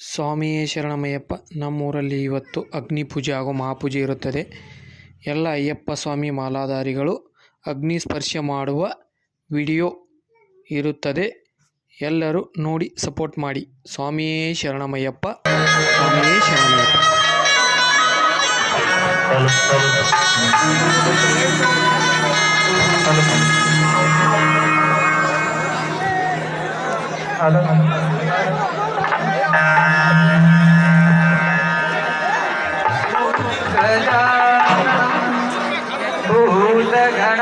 ಸ್ವಾಮಿಯೇ ಶರಣಮಯ್ಯಪ್ಪ, ನಮ್ಮೂರಲ್ಲಿ ಇವತ್ತು ಅಗ್ನಿ ಪೂಜೆ ಹಾಗೂ ಮಹಾಪೂಜೆ ಇರುತ್ತದೆ. ಎಲ್ಲ ಅಯ್ಯಪ್ಪ ಸ್ವಾಮಿ ಮಾಲಾಧಾರಿಗಳು ಅಗ್ನಿ ಸ್ಪರ್ಶ ಮಾಡುವ ವಿಡಿಯೋ ಇರುತ್ತದೆ. ಎಲ್ಲರೂ ನೋಡಿ ಸಪೋರ್ಟ್ ಮಾಡಿ. ಸ್ವಾಮಿಯೇ ಶರಣಮಯ್ಯಪ್ಪ ಸ್ವಾಮಿಯೇ ಶರಣಮಯ್ಯಪ್ಪ. ಗಣ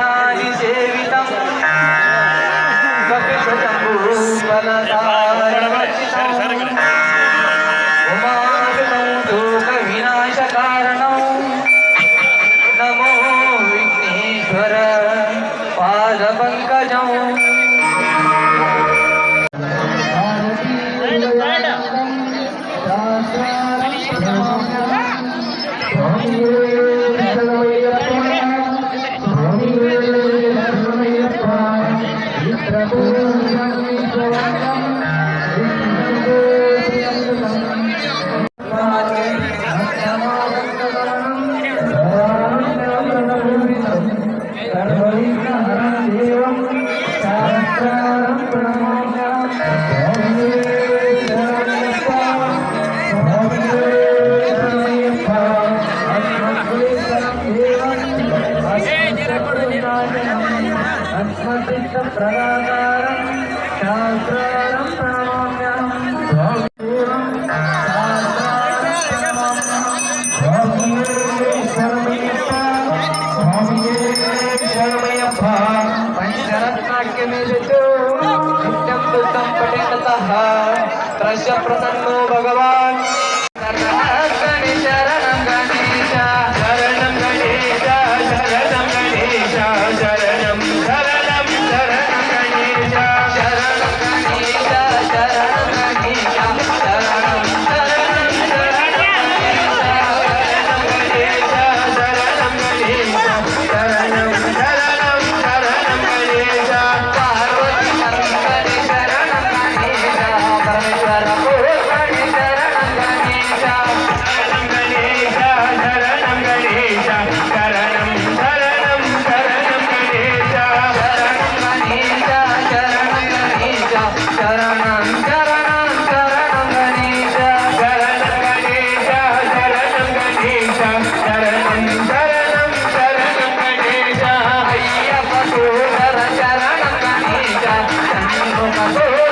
ब्रह्मचित्तप्रदाकारं शास्त्रारं प्रणमाम्यहं स्वपूर्णं शास्त्रारं प्रणमाम्यहं स्वपूर्णे शर्मयप्पा स्वपूर्णे शर्मयप्पा पञ्चरत्नाख्यमेदितो नित्यं दुःखं पठेततः त्रयः प्रसन्न Amen.